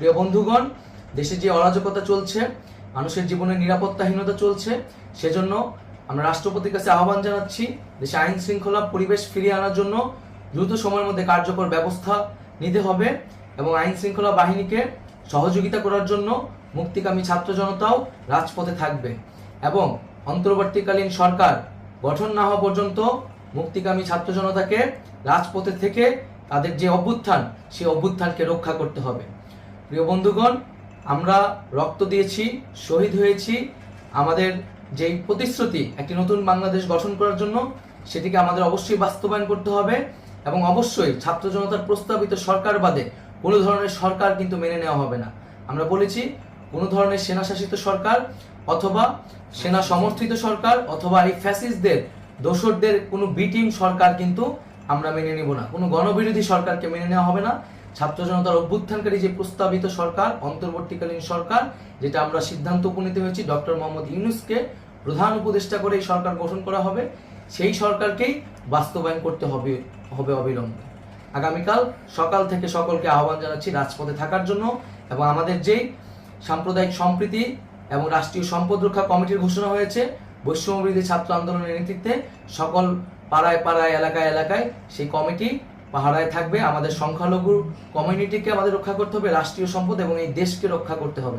প্রিয় বন্ধুগণ, দেশে যে অরাজকতা চলছে, মানুষের জীবনে নিরাপত্তাহীনতা চলছে, সেজন্য আমরা রাষ্ট্রপতির কাছে আহ্বান জানাচ্ছি, দেশে আইন শৃঙ্খলা পরিবেশ ফিরিয়ে আনার জন্য দ্রুত সময়ের মধ্যে কার্যকর ব্যবস্থা নিতে হবে এবং আইন শৃঙ্খলা বাহিনীকে সহযোগিতা করার জন্য মুক্তিকামী ছাত্র জনতাও রাজপথে থাকবে এবং অন্তর্বর্তীকালীন সরকার গঠন না হওয়া পর্যন্ত মুক্তিকামী ছাত্র জনতাকে রাজপথে থেকে তাদের যে অভ্যুত্থান, সেই অভ্যুত্থানকে রক্ষা করতে হবে। প্রিয় বন্ধুগণ, আমরা রক্ত দিয়েছি, শহীদ হয়েছি। আমাদের যেই প্রতিশ্রুতি, একটি নতুন বাংলাদেশ গঠন করার জন্য, সেটিকে আমাদের অবশ্যই বাস্তবায়ন করতে হবে এবং অবশ্যই ছাত্র জনতার প্রস্তাবিত সরকার বাদে কোনো ধরনের সরকার কিন্তু মেনে নেওয়া হবে না। আমরা বলেছি, কোনো ধরনের সেনা শাসিত সরকার অথবা সেনা সমর্থিত সরকার অথবা এই ফ্যাসিস্টদের, দোসরদের কোনো বিটিম সরকার কিন্তু আমরা মেনে নিব না। কোনো গণবিরোধী সরকারকে মেনে নেওয়া হবে না। ছাত্র জনতার অভ্যুত্থানকারী যে প্রস্তাবিত সরকার, অন্তর্বর্তীকালীন সরকার, যেটা আমরা সিদ্ধান্ত উপনীত হয়েছি, ডক্টর মোহাম্মদ ইউনুসকে প্রধান উপদেষ্টা করে এই সরকার গঠন করা হবে, সেই সরকারকেই বাস্তবায়ন করতে হবে হবে অবিলম্বে। আগামীকাল সকাল থেকে সকলকে আহ্বান জানাচ্ছি রাজপথে থাকার জন্য এবং আমাদের যেই সাম্প্রদায়িক সম্প্রীতি এবং রাষ্ট্রীয় সম্পদ রক্ষা কমিটির ঘোষণা হয়েছে, বৈষম্যবিরোধী ছাত্র আন্দোলনের নেতৃত্বে সকল পাড়ায় পাড়ায়, এলাকায় এলাকায় সেই কমিটি পাহারায় থাকবে। আমাদের সংখ্যালঘু কমিউনিটিকে আমাদের রক্ষা করতে হবে, রাষ্ট্রীয় সম্পদ এবং এই দেশকে রক্ষা করতে হবে।